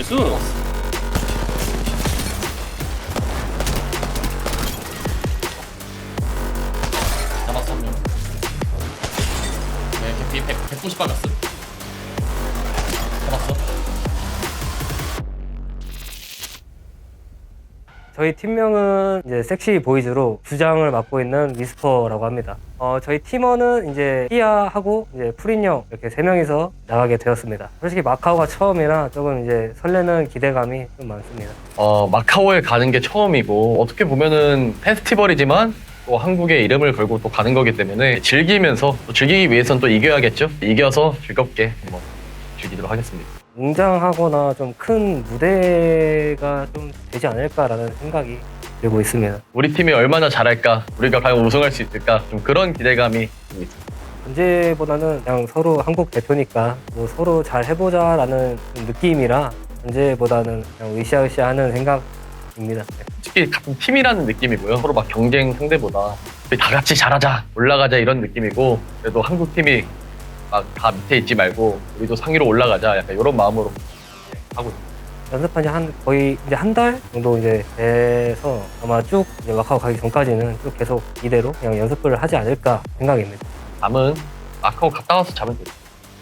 나이스. 잡았어 한 명. 네, 개피 100, 190 박았어. 저희 팀명은 이제 섹시 보이즈로 주장을 맡고 있는 미스퍼라고 합니다. 어, 저희 팀원은 이제 피아하고 이제 프린형 이렇게 세 명이서 나가게 되었습니다. 솔직히 마카오가 처음이라 조금 이제 설레는 기대감이 좀 많습니다. 어, 마카오에 가는 게 처음이고 어떻게 보면은 페스티벌이지만 또 한국의 이름을 걸고 또 가는 거기 때문에 즐기면서 또 즐기기 위해선 또 이겨야겠죠. 이겨서 즐겁게 한번 즐기도록 하겠습니다. 웅장하거나 좀 큰 무대가 좀 되지 않을까라는 생각이 들고 있습니다. 우리 팀이 얼마나 잘할까, 우리가 과연 우승할 수 있을까, 좀 그런 기대감이 좀 있습니다. 언제보다는 그냥 서로 한국 대표니까 뭐 서로 잘 해보자라는 느낌이라 언제보다는 그냥 으쌰으쌰하는 생각입니다. 네. 솔직히 같은 팀이라는 느낌이고요. 서로 막 경쟁 상대보다 우리 다 같이 잘하자, 올라가자 이런 느낌이고 그래도 한국 팀이 막 다 밑에 있지 말고 우리도 상위로 올라가자 약간 이런 마음으로 하고 있습니다. 연습한 지 한 거의 이제 한 달 정도 이제 돼서 아마 쭉 이제 마카오 가기 전까지는 쭉 계속 이대로 그냥 연습을 하지 않을까 생각입니다. 남은 마카오 갔다 와서 자면 되죠.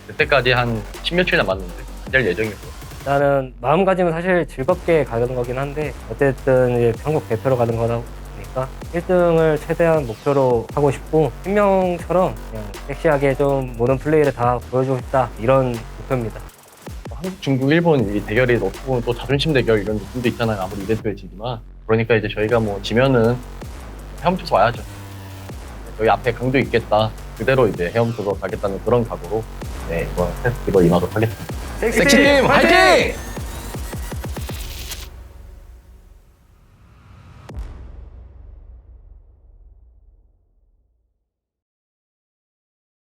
그때까지 한 10며칠 남았는데 잘 예정이고요. 나는 마음가짐은 사실 즐겁게 가는 거긴 한데 어쨌든 이제 한국 대표로 가는 거다 보니까 1등을 최대한 목표로 하고 싶고 팀명처럼 그냥 섹시하게 좀 모든 플레이를 다 보여주고 싶다 이런 목표입니다. 한국, 중국, 일본 이 대결이 어떻게 보면 또 자존심 대결 이런 느낌도 있잖아요. 아무리 이벤트에 지지만. 그러니까 이제 저희가 뭐 지면은 헤엄쳐서 와야죠. 여기 앞에 강도 있겠다. 그대로 이제 헤엄쳐서 가겠다는 그런 각오로 네, 이번 페스티벌 임하도록 하겠습니다. 섹시팀 화이팅!